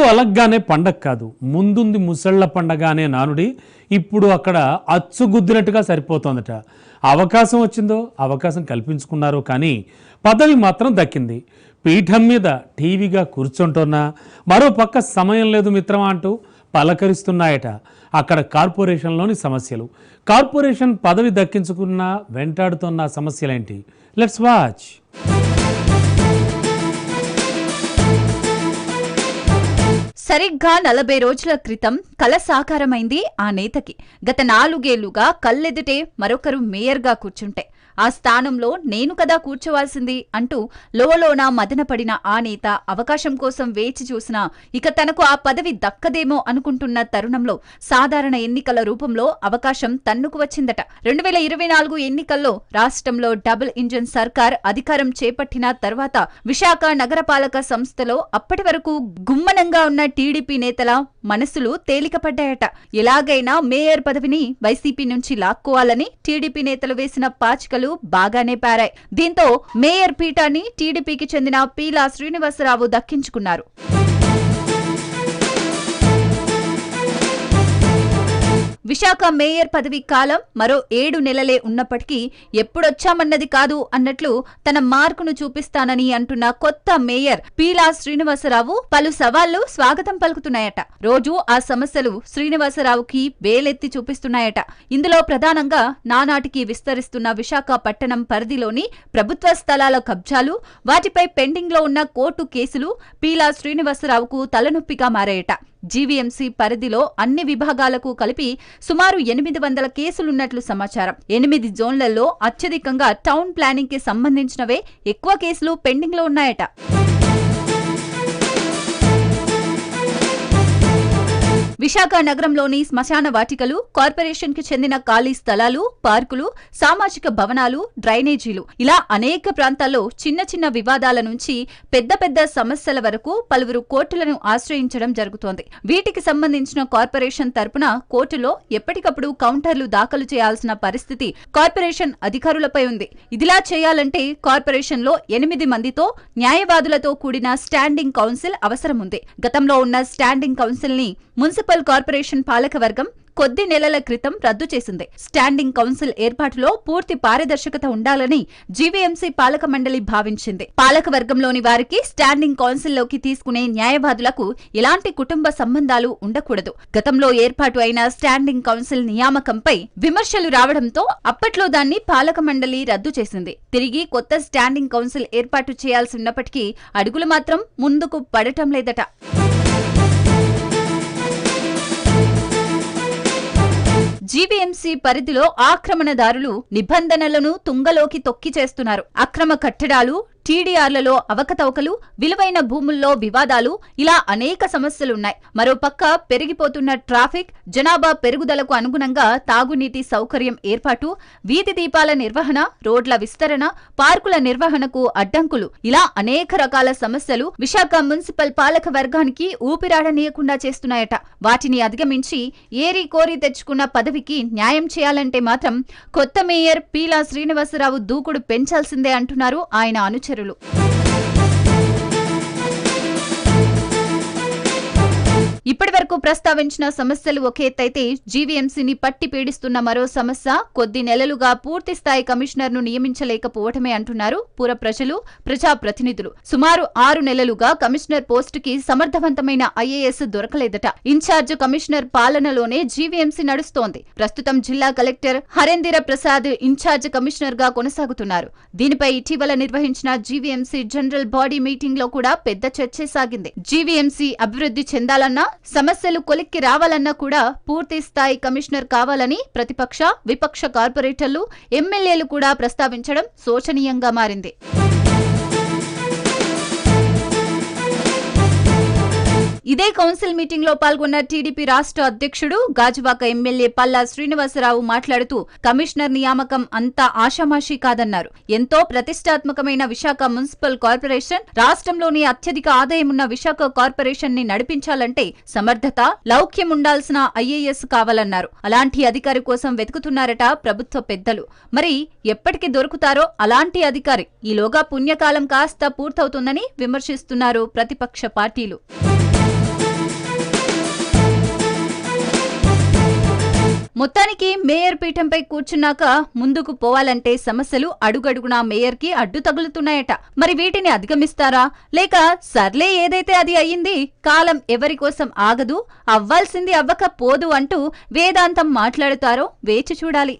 ఒళ్ళు అలగ్గానే పండగ కాదు. ముందుంది ముసళ్ళ పండగ అనే నానుడి. ఇప్పుడు అక్కడ అచ్చుగుద్దినట్టుగా సరిపోతోందట. అవకాశం వచ్చిందో అవకాశం కల్పించుకున్నారో కానీ పదవి మాత్రం దక్కింది. పీఠం మీద టీవీగా కూర్చుంటున్నా మరో పక్క సమయం లేదు మిత్రమా అంటూ పలకరిస్తున్నాయట. అక్కడ కార్పొరేషన్లోని సమస్యలు. కార్పొరేషన్ పదవి దక్కించుకున్న వెంటాడుతున్న సమస్యలేంటి? లెట్స్ వాచ్ సరిగ్గా నలభై రోజుల క్రితం కల సాకారమైంది ఆ నేతకి. గత నాలుగేళ్ళుగా కళ్ళెదుటే మరొకరు మేయర్గా కూర్చుంటే ఆ స్థానంలో నేను కదా కూర్చోవాల్సింది అంటూ లోలోన మదనపడిన ఆ నేత అవకాశం కోసం వేచి చూసినా ఇక తనకు ఆ పదవి దక్కదేమో అనుకుంటున్న తరుణంలో సాధారణ ఎన్నికల రూపంలో అవకాశం తన్నుకు వచ్చిందట. రెండు వేల ఇరవై నాలుగు ఎన్నికల్లో రాష్ట్రంలో డబుల్ ఇంజన్ సర్కార్ అధికారం చేపట్టిన తర్వాత విశాఖ నగరపాలక సంస్థలో అప్పటి వరకు గుమ్మనంగా ఉన్న టీడీపీ నేతల మనసులు తేలికపడ్డాయట. ఎలాగైనా మేయర్ పదవిని వైసీపీ నుంచి లాక్కోవాలని టీడీపీ నేతలు వేసిన పాచికలు బాగానే పారాయి. దీంతో మేయర్ పీఠాన్ని టీడీపీకి చెందిన పీలా శ్రీనివాసరావు దక్కించుకున్నారు. విశాఖ మేయర్ పదవి కాలం మరో ఏడు నెలలే ఉన్నప్పటికీ ఎప్పుడొచ్చామన్నది కాదు అన్నట్లు తన మార్కును చూపిస్తానని అంటున్న కొత్త మేయర్ పీలా శ్రీనివాసరావు పలు సవాళ్ళు స్వాగతం పలుకుతున్నాయట. రోజు ఆ సమస్యలు శ్రీనివాసరావుకి వేలెత్తి చూపిస్తున్నాయట. ఇందులో ప్రధానంగా నానాటికి విస్తరిస్తున్న విశాఖ పట్టణం పరిధిలోని ప్రభుత్వ స్థలాల కబ్జాలు వాటిపై పెండింగ్లో ఉన్న కోర్టు కేసులు పీలా శ్రీనివాసరావుకు తలనొప్పిగా మారాయట. జీవీఎంసీ పరిధిలో అన్ని విభాగాలకు కలిపి సుమారు ఎనిమిది వందల కేసులున్నట్లు సమాచారం. ఎనిమిది జోన్లలో అత్యధికంగా టౌన్ ప్లానింగ్కి సంబంధించినవే ఎక్కువ కేసులు పెండింగ్లో ఉన్నాయట. విశాఖ నగరంలోని శ్మశాన వాటికలు కార్పొరేషన్కి చెందిన ఖాళీ స్థలాలు పార్కులు సామాజిక భవనాలు డ్రైనేజీలు. ఇలా అనేక ప్రాంతాల్లో చిన్న చిన్న వివాదాల నుంచి పెద్ద పెద్ద సమస్యల వరకు పలువురు కోర్టులను ఆశ్రయించడం జరుగుతోంది. వీటికి సంబంధించిన కార్పొరేషన్ తరపున కోర్టులో ఎప్పటికప్పుడు కౌంటర్లు దాఖలు చేయాల్సిన పరిస్థితి కార్పొరేషన్ అధికారులపై ఉంది. ఇదిలా చేయాలంటే కార్పొరేషన్లో ఎనిమిది మందితో న్యాయవాదులతో కూడిన స్టాండింగ్ కౌన్సిల్ అవసరం ఉంది గతంలో ఉన్న స్టాండింగ్ కౌన్సిల్ని మున్సిపల్ కార్పొరేషన్ పాలకవర్గం కొద్ది నెలల క్రితం రద్దు చేసింది. స్టాండింగ్ కౌన్సిల్ ఏర్పాటులో పూర్తి పారదర్శకత ఉండాలని జీవీఎంసీ పాలక మండలి భావించింది. పాలకవర్గంలోని వారికి స్టాండింగ్ కౌన్సిల్లోకి తీసుకునే న్యాయవాదులకు ఎలాంటి కుటుంబ సంబంధాలు ఉండకూడదు. గతంలో ఏర్పాటు అయిన స్టాండింగ్ కౌన్సిల్ నియామకంపై విమర్శలు రావడంతో అప్పట్లో దాన్ని పాలక మండలి రద్దు చేసింది. తిరిగి కొత్త స్టాండింగ్ కౌన్సిల్ ఏర్పాటు చేయాల్సి ఉన్నప్పటికీ అడుగులు మాత్రం ముందుకు పడటం లేదట. జీవీఎంసీ పరిధిలో ఆక్రమణదారులు నిబంధనలను తుంగలోకి తొక్కి చేస్తున్నారు. అక్రమ కట్టడాలు టీడీఆర్లలో అవకతవకలు విలువైన భూముల్లో వివాదాలు ఇలా అనేక సమస్యలున్నాయి. మరోపక్క పెరిగిపోతున్న ట్రాఫిక్ జనాభా పెరుగుదలకు అనుగుణంగా తాగునీటి సౌకర్యం ఏర్పాటు వీధి దీపాల నిర్వహణ రోడ్ల విస్తరణ పార్కుల నిర్వహణకు అడ్డంకులు ఇలా అనేక రకాల సమస్యలు విశాఖ మున్సిపల్ పాలక వర్గానికి ఊపిరాడనీయకుండా చేస్తున్నాయట. వాటిని అధిగమించి ఏరి కోరి తెచ్చుకున్న పదవికి న్యాయం చేయాలంటే మాత్రం కొత్త మేయర్ పీలా శ్రీనివాసరావు దూకుడు పెంచాల్సిందే అంటున్నారు ఆయన అనుచరులు వరకు ప్రస్తావించిన సమస్యలు ఒక ఎత్తైతే జీవీఎంసీని పట్టి పీడిస్తున్న మరో సమస్య కొద్ది నెలలుగా పూర్తి స్థాయి కమిషనర్ను నియమించలేకపోవటమే అంటున్నారు పుర ప్రజలు ప్రజా ప్రతినిధులు సుమారు ఆరు నెలలుగా కమిషనర్ పోస్టుకి సమర్థవంతమైన ఐఏఎస్ దొరకలేదట. ఇన్ఛార్జ్ కమిషనర్ పాలనలోనే జీవీఎంసీ నడుస్తోంది. ప్రస్తుతం జిల్లా కలెక్టర్ హరేందిర ప్రసాద్ ఇన్ఛార్జ్ కమిషనర్గా కొనసాగుతున్నారు. దీనిపై ఇటీవల నిర్వహించిన జీవీఎంసీ జనరల్ బాడీ మీటింగ్లో కూడా పెద్ద చర్చే సాగింది. జీవీఎంసీ అభివృద్ధి చెందాలన్నా సమస్య సమస్యలు కొలిక్కి రావాలన్నా కూడా పూర్తి స్థాయి కమిషనర్ కావాలని ప్రతిపక్ష విపక్ష కార్పొరేటర్లు ఎమ్మెల్యేలు కూడా ప్రస్తావించడం శోచనీయంగా మారింది. ఇదే కౌన్సిల్ మీటింగ్లో పాల్గొన్న టీడీపీ రాష్ట్ర అధ్యక్షుడు గాజువాక ఎమ్మెల్యే పల్లా శ్రీనివాసరావు మాట్లాడుతూ కమిషనర్ నియామకం అంతా ఆషామాషీ కాదన్నారు. ఎంతో ప్రతిష్టాత్మకమైన విశాఖ మున్సిపల్ కార్పొరేషన్ రాష్ట్రంలోని అత్యధిక ఆదాయమున్న విశాఖ కార్పొరేషన్ని నడిపించాలంటే సమర్థత లౌక్యం ఉండాల్సిన ఐఏఎస్ కావాలన్నారు. అలాంటి అధికారి కోసం వెతుకుతున్నారట ప్రభుత్వ పెద్దలు. మరి ఎప్పటికి దొరుకుతారో అలాంటి అధికారి? ఈలోగా పుణ్యకాలం కాస్త పూర్తవుతుందని విమర్శిస్తున్నారు ప్రతిపక్ష పార్టీలు. మొత్తానికి మేయర్ పీఠంపై కూర్చున్నాక ముందుకు పోవాలంటే సమస్యలు అడుగడుగునా మేయర్కి అడ్డు తగులుతున్నాయట. మరి వీటిని అధిగమిస్తారా? లేక సర్లే ఏదైతే అది అయ్యింది కాలం ఎవరి కోసం ఆగదు అవ్వాల్సింది అవ్వకపోదు అంటూ వేదాంతం మాట్లాడుతారో వేచి చూడాలి.